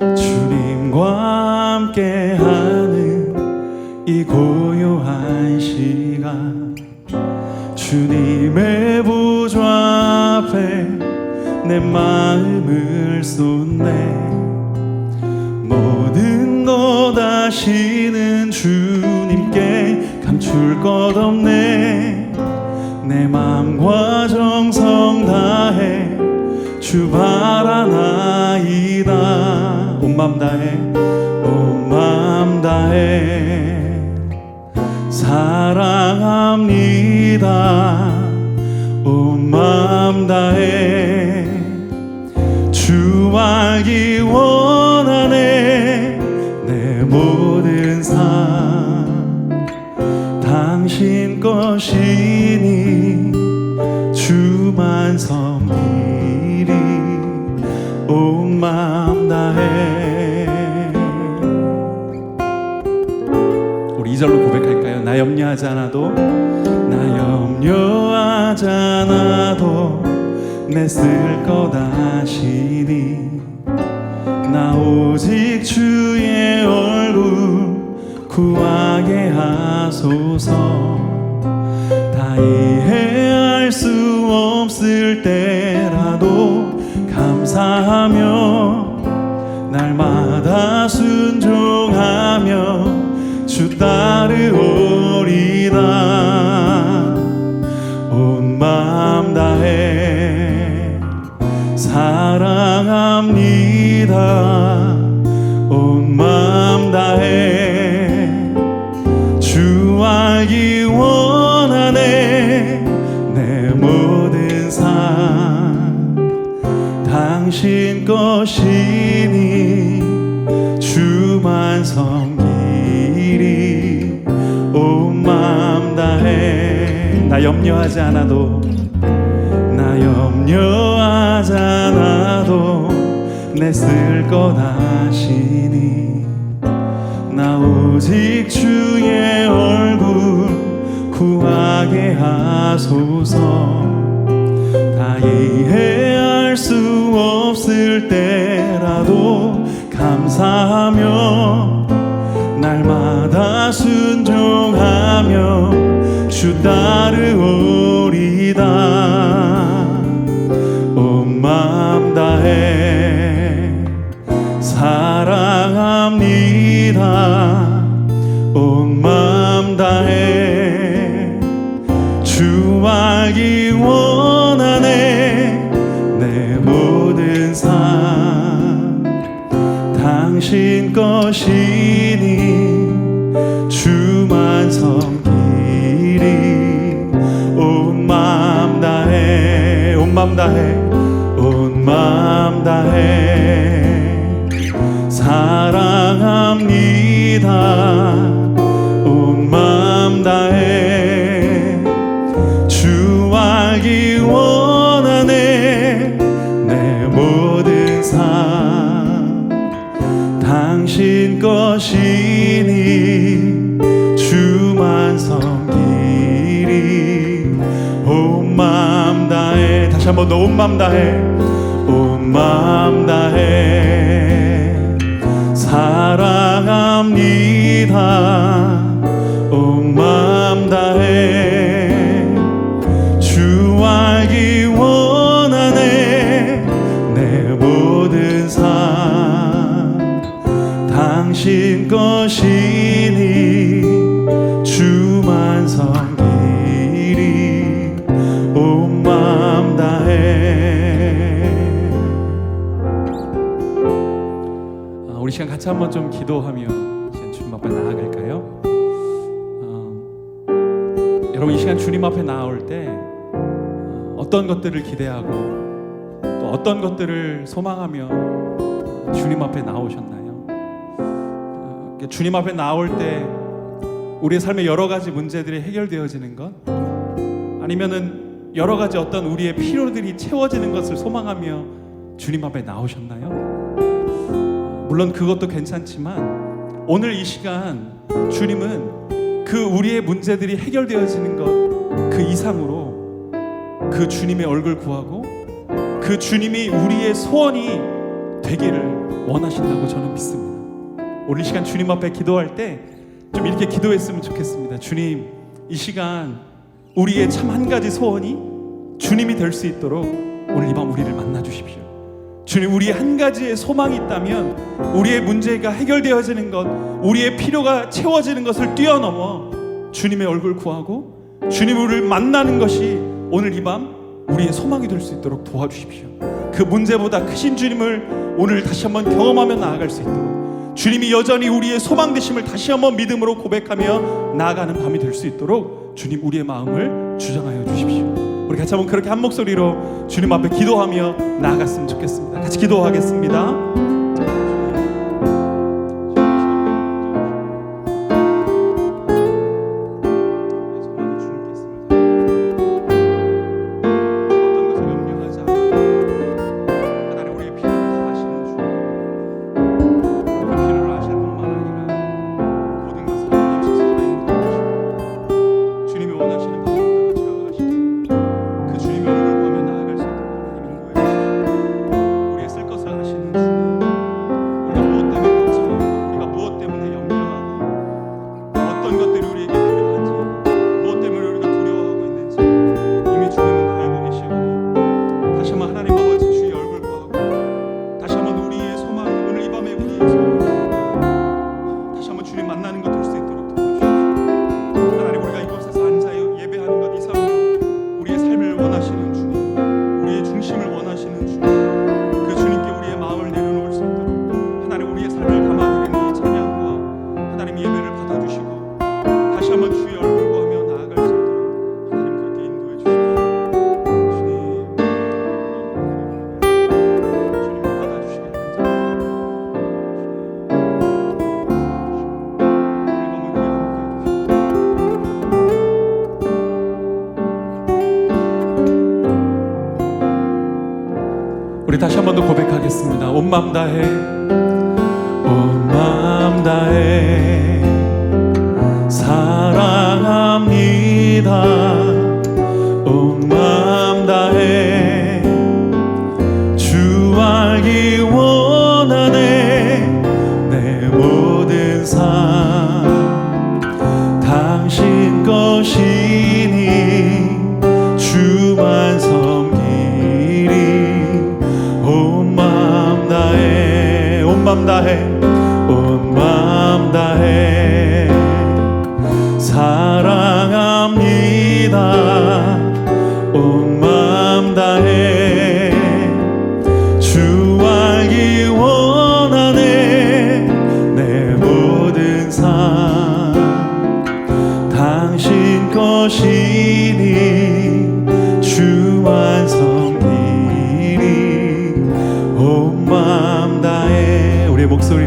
주님과 함께 하는 이 고요한 시간. 주님의 보좌 앞에 내 마음을 쏟네. 모든 것 아시는 주님께 감출 것 없네. 내 맘과 정성 다해 주 바라나이다. 온 맘 다해 온 맘 다해. 사랑합니다. 온 맘 다해. 주 알기 원 절로 고백할까요? 나 염려하지 않아도 나 염려하지 않아도 내쓸 것 아시니 나 오직 주의 얼굴 구하게 하소서 다 이해할 수 없을 때라도 감사하며 날마다 순종하며 주 따르오리다 온 마음 다해 사랑합니다. 온 마음 다해 주 알기 원하네. 내 모든 삶 당신 것이니 주만 섬 나 염려하지 않아도 나 염려하지 않아도 내쓸것 아시니. 나 오직 주의 얼굴 구하게 하소서. 다 이해할 수 없을 때라도 감사하며 순종 사랑합니다. 온 마음 다해 주 알기 원하네. 내 모든 삶 당신 것이니 주만 섬기리. 온 마음 다해. 다시 한번 더 온 마음 다해 당신 것이니 주만 섬기리 온 마음 다해 아, 우리 시간 같이 한번 좀 기도하며 이제 주님 앞에 나아갈까요? 어, 여러분 이 시간 주님 앞에 나올 때 어, 어떤 것들을 기대하고 또 어떤 것들을 소망하며 주님 앞에 나오셨나요? 어, 주님 앞에 나올 때 우리의 삶의 여러 가지 문제들이 해결되어지는 것 아니면은 여러 가지 어떤 우리의 필요들이 채워지는 것을 소망하며 주님 앞에 나오셨나요? 물론 그것도 괜찮지만 오늘 이 시간 주님은 그 우리의 문제들이 해결되어지는 것 그 이상으로 그 주님의 얼굴 구하고 그 주님이 우리의 소원이 되기를 원하신다고 저는 믿습니다. 오늘 이 시간 주님 앞에 기도할 때 좀 이렇게 기도했으면 좋겠습니다. 주님, 이 시간 우리의 참 한 가지 소원이 주님이 될 수 있도록 오늘 이 밤 우리를 만나 주십시오. 주님, 우리 한 가지의 소망이 있다면 우리의 문제가 해결되어지는 것, 우리의 필요가 채워지는 것을 뛰어넘어 주님의 얼굴 구하고 주님 우리를 만나는 것이 오늘 이 밤 우리의 소망이 될 수 있도록 도와주십시오. 그 문제보다 크신 주님을 오늘 다시 한번 경험하며 나아갈 수 있도록 주님이 여전히 우리의 소망 되심을 다시 한번 믿음으로 고백하며 나아가는 밤이 될 수 있도록 주님 우리의 마음을 주장하여 주십시오. 우리 같이 한번 그렇게 한 목소리로 주님 앞에 기도하며 나아갔으면 좋겠습니다. 같이 기도하겠습니다. 다시 한 번 더 고백하겠습니다. 온 마음 다해, 온 마음 다해 사랑합니다. 다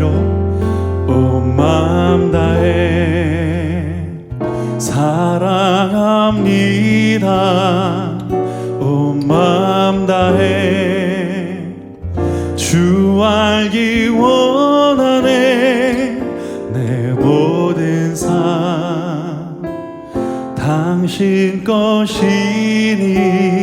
우리의 목소리로 온 마음 다해 사랑합니다. 온 마음 다해 주 알기 원하네 내 모든 삶 당신 것이니